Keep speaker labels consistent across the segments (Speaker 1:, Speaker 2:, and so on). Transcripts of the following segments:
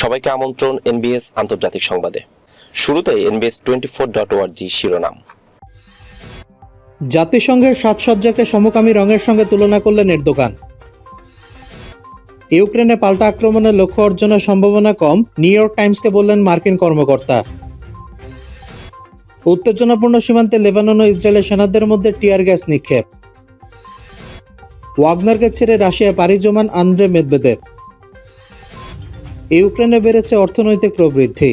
Speaker 1: সবাইকে আমন্ত্রণ এনবিএস আন্তর্জাতিক সংবাদে। শুরুতে এনবিএস টোয়েন্টি ফোর ডট ওয়ার্জি শিরোনাম।
Speaker 2: জাতিসংঘের সাজসজ্জাকে সমকামী রঙের সঙ্গে তুলনা করলেন এরদোগান। ইউক্রেনে পাল্টা আক্রমণের লক্ষ্য অর্জনের সম্ভাবনা কম, নিউ ইয়র্ক টাইমসকে বললেন মার্কিন কর্মকর্তা। উত্তেজনাপূর্ণ সীমান্তে লেবানন ও ইসরায়েলের সেনাদের মধ্যে টিয়ার গ্যাস নিক্ষেপ। ওয়াগনারকে ছেড়ে রাশিয়া পাড়ি জমান আন্দ্রে মেদবেদেব ইউক্রেনে বেড়েছে অর্থনৈতিক প্রবৃদ্ধি।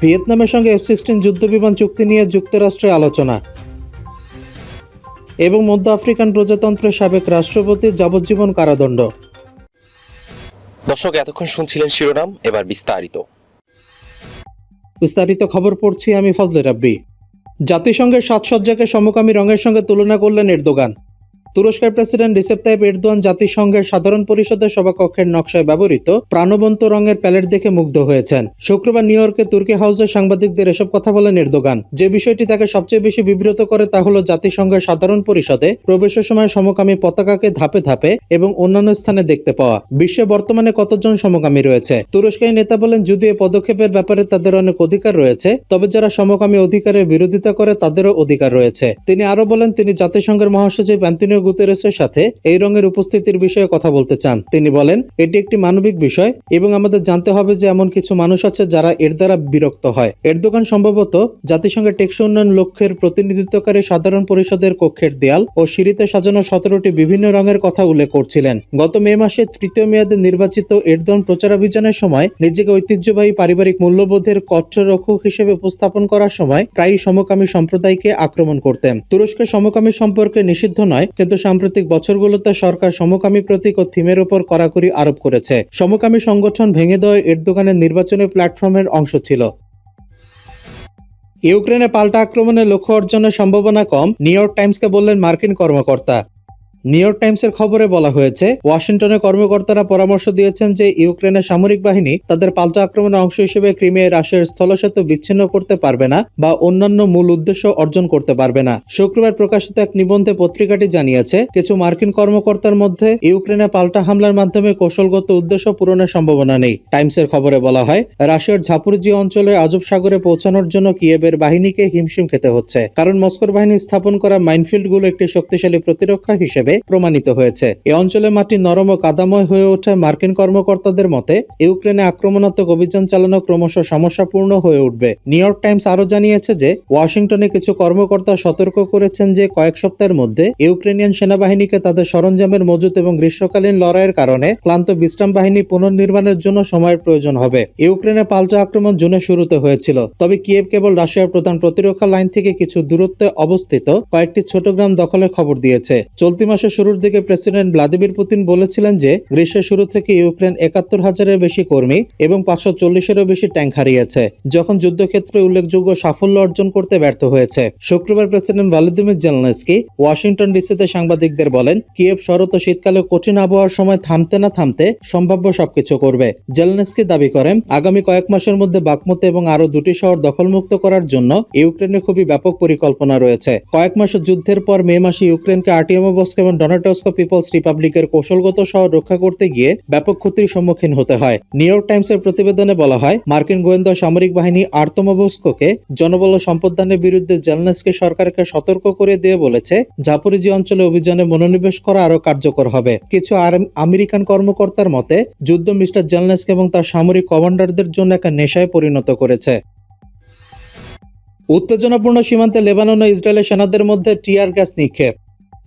Speaker 2: ভিয়েতনামের সঙ্গে এফ সিক্সটিন যুদ্ধবিমান চুক্তি নিয়ে যুক্তরাষ্ট্রের আলোচনা। এবং মধ্য আফ্রিকান প্রজাতন্ত্রের সাবেক রাষ্ট্রপতির যাবজ্জীবন কারাদণ্ড।
Speaker 1: দর্শক এতক্ষণ শুনছিলেন শিরোনাম এবার বিস্তারিত।
Speaker 2: বিস্তারিত খবর পড়ছি আমি ফজলে রাব্বি। জাতিসংঘের সাজসজ্জাকে সমকামী রঙের সঙ্গে তুলনা করলেন এরদোগান। তুরস্কের প্রেসিডেন্ট রিসেপ তাইপ এরদোয়ান জাতিসংঘের সাধারণ পরিষদের সভাকক্ষের নকশায় ব্যবহৃত প্রাণবন্ত রঙের প্যালেট দেখে মুগ্ধ হয়েছেন। শুক্রবার নিউ ইয়র্কে তুর্কি হাউসে সাংবাদিকদের এসব কথা বলেন এরদোগান। যে বিষয়টি তাকে সবচেয়ে বেশি বিব্রত করে তা হলো জাতিসংঘের সাধারণ পরিষদে প্রবেশের সময় সমকামী পতাকাকে ধাপে ধাপে এবং অন্যান্য স্থানে দেখতে পাওয়া। বিশ্বে বর্তমানে কতজন সমকামী রয়েছে? তুরস্কের নেতা বলেন, যদি এ পদক্ষেপের ব্যাপারে তাদের অনেক অধিকার রয়েছে, তবে যারা সমকামী অধিকারের বিরোধিতা করে তাদেরও অধিকার রয়েছে। তিনি আরও বলেন, তিনি জাতিসংঘের মহাসচিব অ্যান্টনিও গুতেরেসের সাথে এই রঙের উপস্থিতির বিষয়ে কথা বলতে চান। তিনি বলেন, এটি একটি মানবিক বিষয় এবং আমাদের জানতে হবে যে এমন কিছু মানুষ আছে যারা এর দ্বারা বিরক্ত হয়। এরদোগান সম্ভবত জাতিসংঘের টেকসই উন্নয়ন লক্ষ্যের প্রতিনিধিত্বকারী সাধারণ পরিষদের কক্ষের দেয়াল ও সিঁড়িতে সাজানো সতেরোটি বিভিন্ন রঙের কথা উল্লেখ করছিলেন। গত মে মাসে তৃতীয় মেয়াদে নির্বাচিত এরদোয়ান প্রচারাভিযানের সময় নিজেকে ঐতিহ্যবাহী পারিবারিক মূল্যবোধের কচ্ছরক্ষক হিসেবে উপস্থাপন করার সময় প্রায়ই সমকামী সম্প্রদায়কে আক্রমণ করতেন। তুরস্কের সমকামী সম্পর্কে নিষিদ্ধ নয়, কিন্তু সাম্প্রতিক বছরগুলোতে সরকার সমকামী প্রতীক ও থিমের উপর কড়াকড়ি আরোপ করেছে। সমকামী সংগঠন ভেঙে দেওয়া এরদোগানের নির্বাচনী প্ল্যাটফর্মের অংশ ছিল। ইউক্রেনে পাল্টা আক্রমণের লক্ষ্য অর্জনের সম্ভাবনা কম, নিউ ইয়র্ক টাইমসকে বললেন মার্কিন কর্মকর্তা। নিউ ইয়র্ক টাইমসের খবরে বলা হয়েছে, ওয়াশিংটনের কর্মকর্তারা পরামর্শ দিয়েছেন যে ইউক্রেনের সামরিক বাহিনী তাদের পাল্টা আক্রমণের অংশ হিসেবে ক্রিমিয়ায় রাশিয়ার স্থলসেতু বিচ্ছিন্ন করতে পারবে না বা অন্যান্য মূল উদ্দেশ্য অর্জন করতে পারবে না। শুক্রবার প্রকাশিত এক নিবন্ধে পত্রিকাটি জানিয়েছে, কিছু মার্কিন কর্মকর্তার মধ্যে ইউক্রেনে পাল্টা হামলার মাধ্যমে কৌশলগত উদ্দেশ্য পূরণের সম্ভাবনা নেই। টাইমসের খবরে বলা হয়, রাশিয়ার ঝাপুরজি অঞ্চলে আজব সাগরে পৌঁছানোর জন্য কিয়েবের বাহিনীকে হিমশিম খেতে হচ্ছে। কারণ মস্কোর বাহিনী স্থাপন করা মাইনফিল্ডগুলো একটি শক্তিশালী প্রতিরক্ষা হিসেবে প্রমাণিত হয়েছে। এ অঞ্চলে মাটি নরম ও কাদাময় হয়ে ওঠে। মার্কিন কর্মকর্তাদের মতে, ইউক্রেনে আক্রমণাত্মক অভিযান চালানো ক্রমশ সমস্যাপূর্ণ হয়ে উঠবে। নিউ ইয়র্ক টাইমস আরও জানিয়েছে যে, ওয়াশিংটনে কিছু কর্মকর্তা সতর্ক করেছেন যে, কয়েক সপ্তাহের মধ্যে ইউক্রেনিয়ান সেনাবাহিনীকে তাদের সরঞ্জামের মজুত এবং গ্রীষ্মকালীন লড়াইয়ের কারণে ক্লান্ত বিশ্রাম বাহিনী পুনর্নির্মাণের জন্য সময়ের প্রয়োজন হবে। ইউক্রেনে পাল্টা আক্রমণ জুনে শুরুতে হয়েছিল। তবে কিয়েভ কেবল রাশিয়ার প্রধান প্রতিরক্ষা লাইন থেকে কিছু দূরত্বে অবস্থিত কয়েকটি ছোট গ্রাম দখলের খবর দিয়েছে। চলতি মাসের শুরুর দিকে প্রেসিডেন্ট ভ্লাদিমির পুতিন বলেছিলেন যে, গ্রীষ্মের শুরু থেকে ইউক্রেন একাত্তর হাজারের বেশি কর্মী এবং পাঁচশো চল্লিশেরও বেশি ট্যাঙ্ক হারিয়েছে, যখন যুদ্ধক্ষেত্রে উল্লেখযোগ্য সাফল্য অর্জন করতে ব্যর্থ হয়েছে। শুক্রবার প্রেসিডেন্ট ভ্লাদিমির জেলনেস্কি ওয়াশিংটন ডিসিতে সাংবাদিকদের বলেন, কিয়েভ শরৎ ও শীতকালে কঠিন আবহাওয়ার সময় থামতে না থামতে সম্ভাব্য সবকিছু করবে। জেলনেস্কি দাবি করেন, আগামী কয়েক মাসের মধ্যে বাকমতে এবং আরও দুটি শহর দখলমুক্ত করার জন্য ইউক্রেনে খুবই ব্যাপক পরিকল্পনা রয়েছে। কয়েক মাসের যুদ্ধের পর মে মাসে ইউক্রেনকে আর্টিয়ামোবস্ক এবং ডোনাটস্কো পিপলস রিপাবলিকের কৌশলগত শহর রক্ষা করতে গিয়ে ব্যাপক ক্ষতির সম্মুখীন হতে হয়। নিউ ইয়র্ক টাইমসের প্রতিবেদনে বলা হয়, মার্কিন গোয়েন্দা সামরিক বাহিনী আর্তমোবস্কোকে জনবল সম্পদদানের বিরুদ্ধে জেলনেসকে সরকারকে সতর্ক করে দিয়ে বলেছে, জাপরিজি অঞ্চলে অভিযানে মনোনিবেশ করা আরও কার্যকর হবে। কিছু আমেরিকান কর্মকর্তার মতে, যুদ্ধ মিস্টার জেলনেসকে এবং তার সামরিক কমান্ডারদের জন্য একটা নেশায় পরিণত করেছে। উত্তেজনাপূর্ণ সীমান্তে লেবানন ও ইসরায়েলের সেনাদের মধ্যে টিয়ার গ্যাস নিক্ষেপ।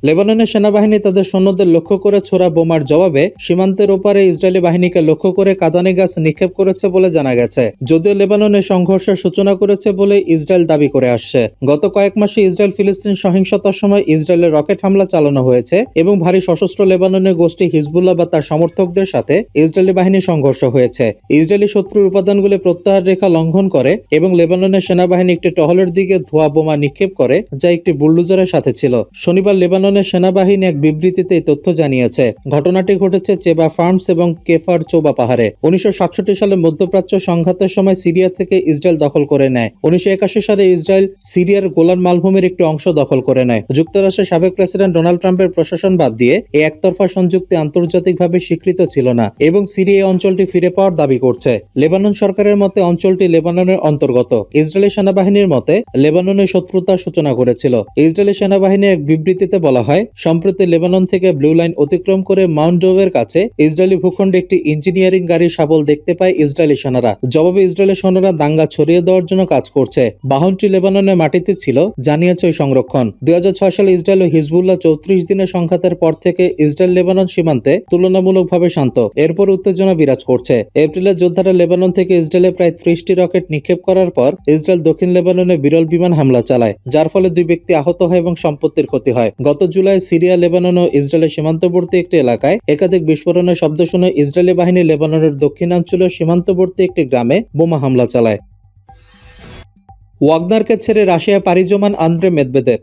Speaker 2: লেবাননের সেনাবাহিনী তাদের সৈন্যদের লক্ষ্য করে ছোড়া বোমার জবাবে সীমান্তের ওপারে ইসরায়েলি বাহিনীকে লক্ষ্য করে কাদানে গাছ নিক্ষেপ করেছে বলে জানা গেছে। যদিও লেবাননে সংঘর্ষের সূচনা করেছে বলে ইসরায়েল দাবি করে আসছে। গত কয়েক মাসে ইসরায়েল ফিলিস্তিন সহিংসতার সময় ইসরায়েলের রকেট হামলা চালানো হয়েছে এবং ভারী সশস্ত্র লেবাননের গোষ্ঠী হিজবুল্লাহ বা তার সমর্থকদের সাথে ইসরায়েলি বাহিনী সংঘর্ষ হয়েছে। ইসরায়েলি শত্রুর উপাদানগুলি প্রত্যাহার রেখা লঙ্ঘন করে এবং লেবাননের সেনাবাহিনী একটি টহলের দিকে ধোয়া বোমা নিক্ষেপ করে, যা একটি বুলডোজারের সাথে ছিল। শনিবার লেবাননের লেবাননের সেনাবাহিনী এক বিবৃতিতে তথ্য জানিয়েছে। ঘটনাটি ঘটেছে চেবা ফার্মস এবং কেফার চোবা পাহাড়ে। উনিশশো সালে মধ্যপ্রাচ্য সংঘাতের সময় সিরিয়া থেকে ইসরায়েল দখল করে নেয়। উনিশশো সালে ইসরায়েল সিরিয়ার গোলান মালভূমির একটি অংশ দখল করে নেয়। যুক্তরাষ্ট্রের সাবেক প্রেসিডেন্ট ডোনাল্ড ট্রাম্পের প্রশাসন বাদ দিয়ে এই একতরফা সংযুক্তি আন্তর্জাতিকভাবে স্বীকৃত ছিল না এবং সিরিয়া এই অঞ্চলটি ফিরে পাওয়ার দাবি করছে। লেবানন সরকারের মতে অঞ্চলটি লেবাননের অন্তর্গত। ইসরায়েলি সেনাবাহিনীর মতে লেবাননের শত্রুতার সূচনা করেছিল। ইসরায়েলি সেনাবাহিনীর এক বিবৃতিতে বলা হয়। সম্প্রতি লেবানন থেকে ব্লু লাইন অতিক্রম করে মাউন্ট ডোভের কাছে ইসরায়েলি ভূখণ্ডে একটি ইঞ্জিনিয়ারিং গাড়ি শাবল দেখতে পায় ইসরায়েলি সেনারা জবাবে ইসরায়েলি সেনারা দাঙ্গা ছড়িয়ে দেওয়ার জন্য কাজ করছে। বাহনটি লেবাননের মাটিতে ছিল, জানিয়েছে ওই সংরক্ষণ। দুই সালে ইসরায়েল ও হিজবুল্লাহ চৌত্রিশ দিনের সংঘাতের পর থেকে ইসরায়েল লেবানন সীমান্তে তুলনামূলকভাবে শান্ত। এরপর উত্তেজনা বিরাজ করছে। এপ্রিলে যোদ্ধারা লেবানন থেকে ইসরায়েলে প্রায় ত্রিশটি রকেট নিক্ষেপ করার পর ইসরায়েল দক্ষিণ লেবাননে বিরল বিমান হামলা চালায়, যার ফলে দুই ব্যক্তি আহত হয় এবং সম্পত্তির ক্ষতি হয়। গত জুলাই সিরিয়া, লেবানন ও ইসরায়েলের সীমান্তবর্তী একটি এলাকায় একাধিক বিস্ফোরণের শব্দ শুনে ইসরায়েলি বাহিনী লেবাননের দক্ষিণাঞ্চলীয় সীমান্তবর্তী একটি গ্রামে বোমা হামলা চালায়। ওয়াগনারকে ছেড়ে রাশিয়া পাড়ি জমান আন্দ্রে মেদবেদেব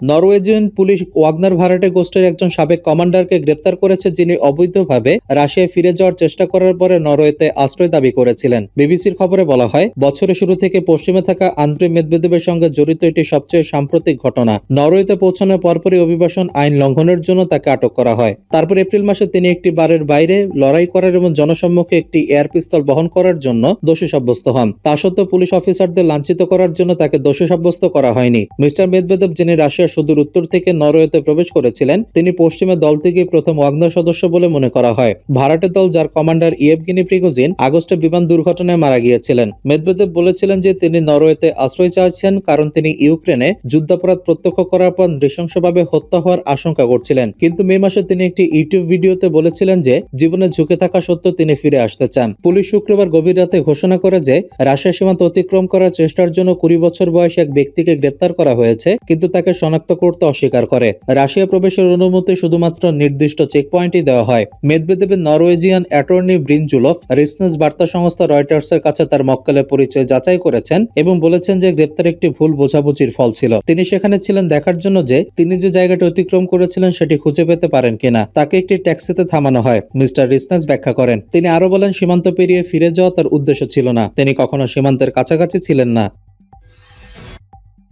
Speaker 2: নরওয়েজিয়ান পুলিশ ওয়াগনার ভাড়াটে গোষ্ঠীর একজন সাবেক কমান্ডারকে গ্রেপ্তার করেছে, যিনি অবৈধভাবে রাশিয়ায় ফিরে যাওয়ার চেষ্টা করার পরে নরওয়েতে আশ্রয় দাবি করেছিলেন। বিবিসির খবরে বলা হয়, বছরের শুরু থেকে পশ্চিমে থাকা আন্দ্রে মেদবেদেবের সঙ্গে জড়িত এটি সবচেয়ে সাম্প্রতিক ঘটনা। নরওয়েতে পৌঁছানোর পরপরই অভিবাসন আইন লঙ্ঘনের জন্য তাকে আটক করা হয়। তারপর এপ্রিল মাসে তিনি একটি বারের বাইরে লড়াই করার এবং জনসম্মুখে একটি এয়ার পিস্তল বহন করার জন্য দোষী সাব্যস্ত হন। তা সত্ত্বেও পুলিশ অফিসারদের লাঞ্ছিত করার জন্য তাকে দোষী সাব্যস্ত করা হয়নি। মিস্টার মেদবেদেব, যিনি রাশিয়ার সুদূর উত্তর থেকে নরওয়েতে প্রবেশ করেছিলেন। তিনি পশ্চিমের দল থেকে প্রথম ওয়াগনার সদস্য বলে মনে করা হয়। ভাড়াটে দল, যার কমান্ডার ইয়েভগিনি প্রিগোজিন, আগস্টে বিমান দুর্ঘটনায় মারা গিয়েছিলেন। মেদবেদেব বলেছিলেন যে তিনি নরওয়েতে আশ্রয় চাইছেন, কারণ তিনি ইউক্রেনে যুদ্ধাপরাধ প্রত্যক্ষ করার পর নৃশংসভাবে হত্যা হওয়ার আশঙ্কা করছিলেন। কিন্তু মে মাসে তিনি একটি ইউটিউব ভিডিওতে বলেছিলেন যে, জীবনে ঝুঁকে থাকা সত্ত্বেও তিনি ফিরে আসতে চান। পুলিশ শুক্রবার গভীর রাতে ঘোষণা করে যে রাশিয়া সীমান্ত অতিক্রম করার চেষ্টার জন্য কুড়ি বছর বয়সী এক ব্যক্তিকে গ্রেপ্তার করা হয়েছে, কিন্তু তাকে শনাক্ত করতে অস্বীকার করে। রাশিয়া প্রবেশের অনুমতি শুধুমাত্র নির্দিষ্ট চেকপয়েন্টই দেওয়া হয়। মেদবেদেবের নরওয়েজিয়ান অ্যাটর্নি ব্রিনজুলফ রিসনেস বার্তা সংস্থা রয়টার্সের কাছে তার মক্কেলের পরিচয় যাচাই করেছেন এবং বলেছেন যে গ্রেপ্তার একটি ভুল বোঝাবুঝির ফল ছিল। তিনি সেখানে ছিলেন দেখার জন্য যে তিনি যে জায়গাটি অতিক্রম করেছিলেন সেটি খুঁজে পেতে পারেন কিনা, তাকে একটি ট্যাক্সিতে থামানো হয়। মিস্টার রিসনেস ব্যাখ্যা করেন, তিনি আরও বলেন, সীমান্ত পেরিয়ে ফিরে যাওয়া তার উদ্দেশ্য ছিল না। তিনি কখনো সীমান্তের কাছাকাছি ছিলেন না।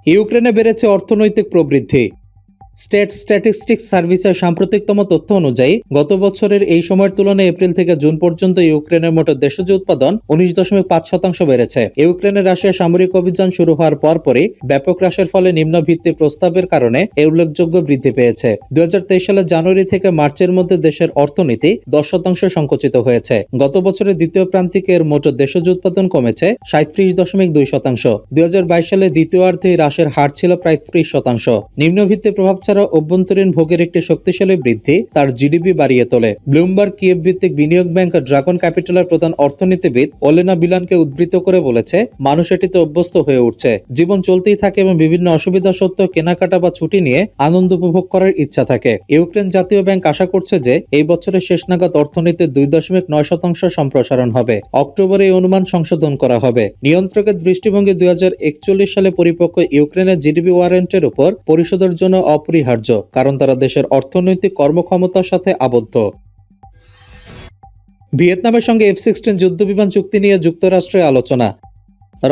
Speaker 2: ইউক্রেনে বেড়েছে অর্থনৈতিক প্রবৃদ্ধি। স্টেট স্ট্যাটিস্টিক্স সার্ভিসের সাম্প্রতিকতম তথ্য অনুযায়ী, গত বছরের এই সময়ের তুলনায় এপ্রিল থেকে জুন পর্যন্ত ইউক্রেনের মোট দেশজ উৎপাদন উনিশ দশমিক পাঁচ শতাংশ বেড়েছে। ইউক্রেনের রাশিয়া সামরিক অভিযান শুরু হওয়ার পরপরই ব্যাপক হ্রাসের ফলে নিম্ন ভিত্তি প্রস্তাবের কারণে এ উল্লেখযোগ্য বৃদ্ধি পেয়েছে। দুই সালের জানুয়ারি থেকে মার্চের মধ্যে দেশের অর্থনীতি দশ শতাংশ সংকুচিত হয়েছে। গত বছরের দ্বিতীয় প্রান্তিকে এর মোট দেশজ উৎপাদন কমেছে সাঁত্রিশ দশমিক দুই শতাংশ। দুই হাজার বাইশ সালে দ্বিতীয়ার্ধে হ্রাসের হার ছিল প্রায় ত্রিশ শতাংশ। নিম্ন নিম্নভিত্তি প্রভাব ছাড়া অভ্যন্তরীণ ভোগের একটি শক্তিশালী বৃদ্ধি তার জিডিপি বাড়িয়ে তোলে। ব্লুমবার্গ কিয়েভ ভিত্তিক বিনিয়োগ ব্যাংক ড্রাগন ক্যাপিটালের প্রধান অর্থনীতিবিদ ওলেনা বিলানকে উদ্বৃত্ত করে বলেছে, মানুষ এটিতে অভ্যস্ত হয়ে উঠছে। জীবন চলতেই থাকে এবং বিভিন্ন অসুবিধা সত্ত্বেও কেনাকাটা বা ছুটি নিয়ে আনন্দ উপভোগ করার ইচ্ছা থাকে। ইউক্রেন জাতীয় ব্যাংক আশা করছে যে, এই বছরের শেষ নাগাদ অর্থনীতির দুই দশমিক নয় শতাংশ সম্প্রসারণ হবে। অক্টোবরে এই অনুমান সংশোধন করা হবে। নিয়ন্ত্রকের দৃষ্টিভঙ্গি দুই হাজার একচল্লিশ সালে পরিপক্ক ইউক্রেনের জিডিপি ওয়ারেন্টের উপর পরিশোধের জন্য অপরিহার্য, কারণ তারা দেশের অর্থনৈতিক কর্মক্ষমতার সাথে আবদ্ধ। ভিয়েতনামের সঙ্গে এফ সিক্সটিন যুদ্ধবিমান চুক্তি নিয়ে যুক্তরাষ্ট্রে আলোচনা।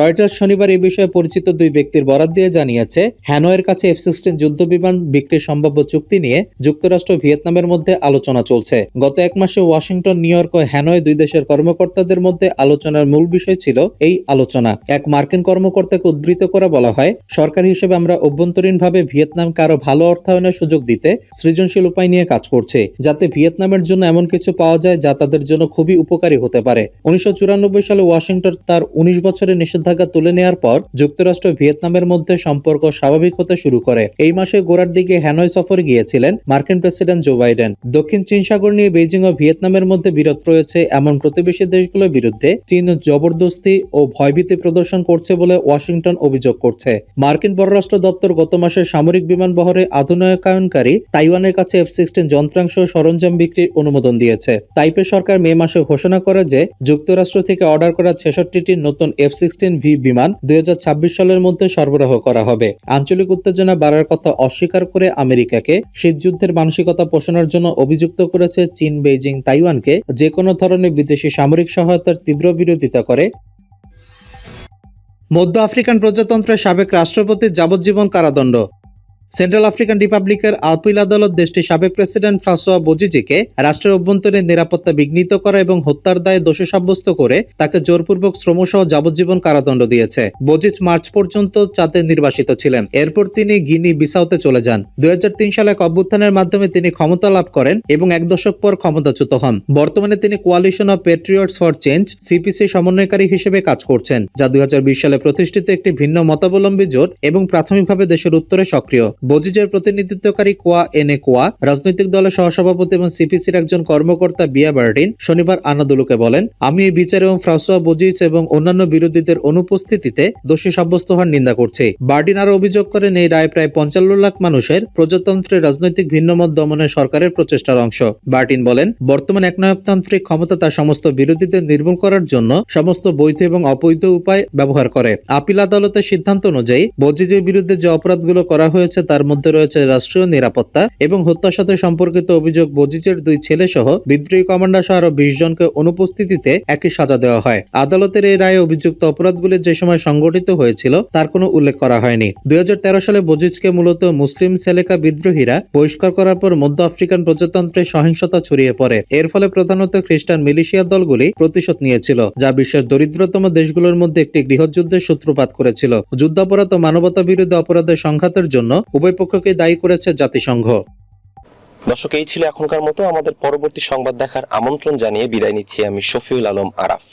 Speaker 2: রয়টার্স শনিবার এই বিষয়ে পরিচিত দুই ব্যক্তির বরাত দিয়ে জানিয়েছে, হ্যানয়ের কাছে এফ সিক্সটিন যুদ্ধ বিমান বিক্রির সম্ভাব্য চুক্তি নিয়ে যুক্তরাষ্ট্র ভিয়েতনামের মধ্যে আলোচনা চলছে। গত এক মাসে ওয়াশিংটন, নিউ ইয়র্ক ও হ্যানয় দুই দেশের কর্মকর্তাদের মধ্যে আলোচনার মূল বিষয় ছিল এই আলোচনা। এক মার্কিন কর্মকর্তাকে উদ্ধৃত করে বলা হয়, সরকার হিসেবে আমরা অভ্যন্তরীণভাবে ভিয়েতনামকে আরও ভালো অর্থায়নের সুযোগ দিতে সৃজনশীল উপায় নিয়ে কাজ করছে, যাতে ভিয়েতনামের জন্য এমন কিছু পাওয়া যায় যা তাদের জন্য খুবই উপকারী হতে পারে। উনিশশো চুরানব্বই সালে ওয়াশিংটন তার উনিশ বছরের নিষেধাজ্ঞা তুলে নেওয়ার পর যুক্তরাষ্ট্র ভিয়েতনামের মধ্যে সম্পর্ক স্বাভাবিক হতে শুরু করে। এই মাসে গোড়ার দিকে হ্যানয় সফরে গিয়েছিলেন মার্কিন প্রেসিডেন্ট জো বাইডেন। দক্ষিণ চীন সাগর নিয়ে বেইজিং ও ভিয়েতনামের মধ্যে বিরোধ রয়েছে এমন প্রতিবেশী দেশগুলোর বিরুদ্ধে চীন জবরদস্তি ও ভয়ভীতি প্রদর্শন করছে বলে ওয়াশিংটন অভিযোগ করছে। মার্কিন পররাষ্ট্র দপ্তর গত মাসে সামরিক বিমান বহরে আধুনিকায়নকারী তাইওয়ানের কাছে এফ সিক্সটিন যন্ত্রাংশ সরঞ্জাম বিক্রির অনুমোদন দিয়েছে। তাইপে সরকার মে মাসে ঘোষণা করে যে যুক্তরাষ্ট্র থেকে অর্ডার করা ছেষট্টিটি নতুন এফ সিক্সটিন ফোরটিন ভি বিমান দুই সালের মধ্যে সরবরাহ করা হবে। আঞ্চলিক উত্তেজনা বাড়ার কথা অস্বীকার করে আমেরিকাকে শীতযুদ্ধের মানসিকতা পোষণের জন্য অভিযুক্ত করেছে চীন, বেইজিং, তাইওয়ানকে। যে কোনো ধরনের বিদেশি সামরিক সহায়তার তীব্র বিরোধিতা করে। মধ্য আফ্রিকান প্রজাতন্ত্রের সাবেক রাষ্ট্রপতির যাবজ্জীবন কারাদণ্ড। সেন্ট্রাল আফ্রিকান রিপাবলিকের আপিল আদালত দেশটির সাবেক প্রেসিডেন্ট ফ্রাসোয়া বোজিজিকে রাষ্ট্রের অভ্যন্তরীণ নিরাপত্তা বিঘ্নিত করা এবং হত্যার দায়ে দোষী সাব্যস্ত করে তাকে জোরপূর্বক শ্রমসহ যাবজ্জীবন কারাদণ্ড দিয়েছে। বোজিজ মার্চ পর্যন্ত চাঁদে নির্বাসিত ছিলেন। এরপর তিনি গিনি বিসাউতে চলে যান। দুই হাজার তিন সালে এক অভ্যুত্থানের মাধ্যমে তিনি ক্ষমতা লাভ করেন এবং এক দশক পর ক্ষমতাচ্যুত হন। বর্তমানে তিনি coalition of patriots for change CPC সমন্বয়কারী হিসেবে কাজ করছেন, যা দু হাজার বিশ সালে প্রতিষ্ঠিত একটি ভিন্ন মতাবলম্বী জোট এবং প্রাথমিকভাবে দেশের উত্তরে সক্রিয়। বজিজের প্রতিনিধিত্বকারী কোয়া এনে কোয়া, রাজনৈতিক দলের সহসভাপতি এবং সিপিসির একজন কর্মকর্তা বিয়া বার্ডিন শনিবার আনাদুলুকে বলেন, আমি এই বিচার এবং ফ্রাসোয়া বজিজ এবং অন্যান্য বিরোধীদের অনুপস্থিতিতে দোষী সাব্যস্ত হওয়ার নিন্দা করছি। বার্ডিন আরও অভিযোগ করেন, এই রায় প্রায় পঞ্চান্ন লাখ মানুষের প্রজাতন্ত্রের রাজনৈতিক ভিন্নমত দমনের সরকারের প্রচেষ্টার অংশ। বার্টিন বলেন, বর্তমান একনায়কতান্ত্রিক ক্ষমতা তার সমস্ত বিরোধীদের নির্মূল করার জন্য সমস্ত বৈধ এবং অবৈধ উপায় ব্যবহার করে। আপিল আদালতের সিদ্ধান্ত অনুযায়ী বজিজের বিরুদ্ধে যে অপরাধগুলো করা হয়েছে তার মধ্যে রয়েছে রাষ্ট্রীয় নিরাপত্তা এবং হত্যার সাথে সম্পর্কিত অভিযোগ বজিজের দুই ছেলে সহ বিদ্রোহী কমান্ডার সহ আরও বিশ জনকে অনুপস্থিতিতে একই সাজা দেওয়া হয়। আদালতের এই রায়ে অভিযুক্ত অপরাধগুলি যে সময় সংগঠিত হয়েছিল, তার কোনো উল্লেখ করা হয়নি। দুই সালে বজিজকে মূলত মুসলিম সেলেকা বিদ্রোহীরা বহিষ্কার করার পর মধ্য আফ্রিকান প্রজাতন্ত্রে সহিংসতা ছড়িয়ে পড়ে। এর ফলে প্রধানত খ্রিস্টান মিলিশিয়া দলগুলি প্রতিশোধ নিয়েছিল, যা বিশ্বের দরিদ্রতম দেশগুলোর মধ্যে একটি গৃহযুদ্ধের সূত্রপাত করেছিল। যুদ্ধাপরাধ ও মানবতা বিরোধী অপরাধের সংঘাতের জন্য উভয় পক্ষকে দায়ী করেছে জাতিসংঘ।
Speaker 1: দর্শক, এই ছিল এখনকার মতো। আমাদের পরবর্তী সংবাদ দেখার আমন্ত্রণ জানিয়ে বিদায় নিচ্ছি আমি শফিউল আলম আরাফ।